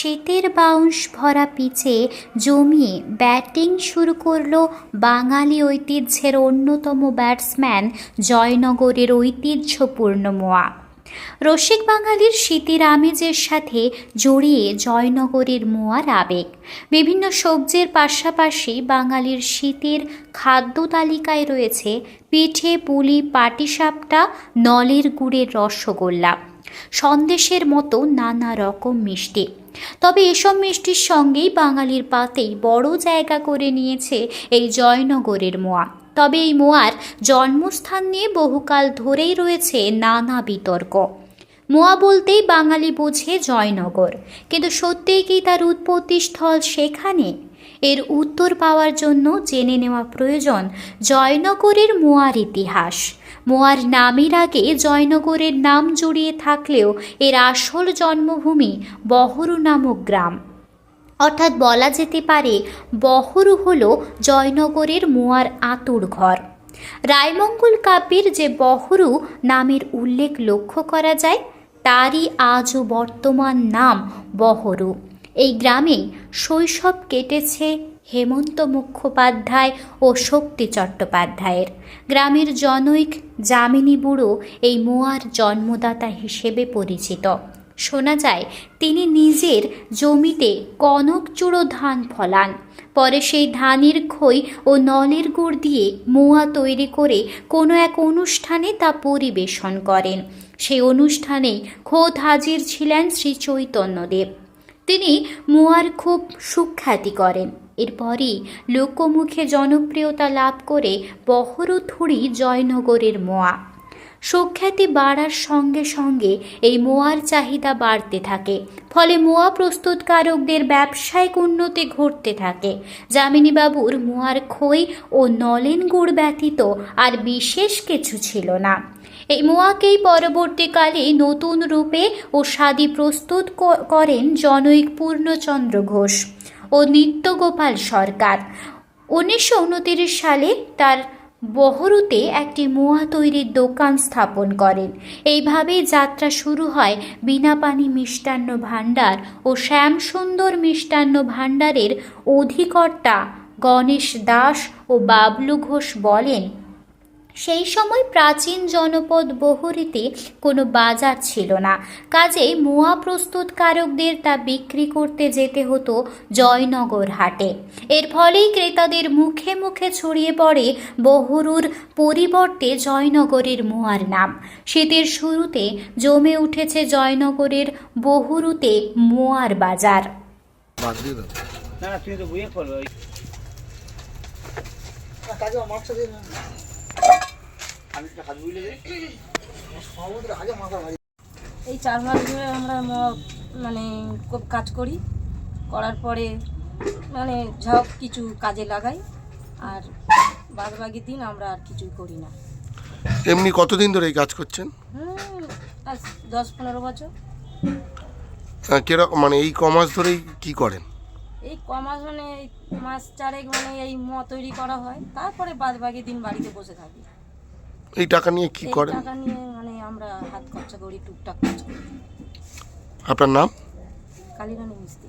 শীতের বাউন্স ভরা পিচে জমিয়ে ব্যাটিং শুরু করল বাঙালি ঐতিহ্যের অন্যতম ব্যাটসম্যান জয়নগরের ঐতিহ্যপূর্ণ মোয়া। রসিক বাঙালির শীতের আমেজের সাথে জড়িয়ে জয়নগরের মোয়ার আবেগ। বিভিন্ন সবজির পাশাপাশি বাঙালির শীতের খাদ্য তালিকায় রয়েছে পিঠে, পুলি, পাটিসাপটা, নলের গুড়ের রসগোল্লা। সন্দেশের মতো নানা রকম মিষ্টি। তবে এসব মিষ্টির সঙ্গেই বাঙালির পাতেই বড় জায়গা করে নিয়েছে এই জয়নগরের মোয়া। তবে এই মোয়ার জন্মস্থান নিয়ে বহুকাল ধরেই রয়েছে নানা বিতর্ক। মোয়া বলতেই বাঙালি বোঝে জয়নগর। কিন্তু সত্যিই কি তার উৎপত্তি স্থল সেখানে? এর উত্তর পাওয়ার জন্য জেনে নেওয়া প্রয়োজন জয়নগরের মোয়ার ইতিহাস। মোয়ার নামের আগে জয়নগরের নাম জড়িয়ে থাকলেও এর আসল জন্মভূমি বহরু নামক গ্রাম। অর্থাৎ বলা যেতে পারে বহরু হল জয়নগরের মোয়ার আতুর ঘর। রায়মঙ্গল কাব্যের যে বহরু নামের উল্লেখ লক্ষ্য করা যায়, তারই আজও বর্তমান নাম বহরু। এই গ্রামেই শৈশব কেটেছে হেমন্ত মুখোপাধ্যায় ও শক্তি চট্টোপাধ্যায়ের। গ্রামের জনৈক যামিনী বুড়ো এই মোয়ার জন্মদাতা হিসেবে পরিচিত। শোনা যায়, তিনি নিজের জমিতে কনকচূড়ো ধান ফলান। পরে সেই ধানের খই ও নলের গুড় দিয়ে মোয়া তৈরি করে কোনো এক অনুষ্ঠানে তা পরিবেশন করেন। সেই অনুষ্ঠানেই খোদ হাজির ছিলেন শ্রী চৈতন্যদেব। তিনি মোয়ার খুব সুখ্যাতি করেন। এরপরই লোকমুখে জনপ্রিয়তা লাভ করে বহরথুড়ি জয়নগরের মোয়া। সুখ্যাতি বাড়ার সঙ্গে সঙ্গে এই মোয়ার চাহিদা বাড়তে থাকে। ফলে মোয়া প্রস্তুতকারকদের ব্যবসায়িক উন্নতি ঘটতে থাকে। যামিনীবাবুর মোয়ার খই ও নলেন গুড় ব্যতীত আর বিশেষ কিছু ছিল না। এই মোয়াকেই পরবর্তীকালে নতুন রূপে ও স্বাদী প্রস্তুত করেন জনৈক পূর্ণচন্দ্র ঘোষ ও নিত্যগোপাল সরকার। উনিশশো সালে তার বহরুতে একটি মোয়া তৈরির দোকান স্থাপন করেন। এইভাবেই যাত্রা শুরু হয় বিনাপানি মিষ্টান্ন ভাণ্ডার ও শ্যামসুন্দর মিষ্টান্ন ভাণ্ডারের অধিকর্তা গণেশ দাস ও বাবলু ঘোষ বলেন সেই সময় প্রাচীন জনপদ বহরিতে কোনো বাজার ছিল না। কাজেই মোয়া প্রস্তুতকারকদের তা বিক্রি করতে যেতে হতো জয়নগর হাটে। এর ফলেই ক্রেতাদের মুখে মুখে ছড়িয়ে পড়ে বহরুর পরিবর্তে জয়নগরের মোয়ার নাম। শীতের শুরুতে জমে উঠেছে জয়নগরের বহরুতে মোয়ার বাজার। না না তুমি তো বুঝে করো ওই আমি তো হাত বুঝলে দে। এই চার মাস ধরে আমরা ম- মানে খুব কাজ করি। করার পরে মানে সব কিছু কাজে লাগাই। আর বাদ বাকি দিন আমরা আর কিছুই করি না। এমনি কতদিন ধরে এই কাজ করছেন? হুম, দশ পনেরো বছর। কীরকম মানে এই কমাস ধরেই কি করেন? এই ক মাস মানে এই মাস চারেক মানে এই ম তৈরি করা হয়। তারপরে বাদ বাকি দিন বাড়িতে বসে থাকি। এই টাকা নিয়ে কি এই করেন? টাকা নিয়ে মানে আমরা হাত খরচা করি টুকটাক খরচা করি। আপনার নাম? কালীরানী মিস্ত্রি।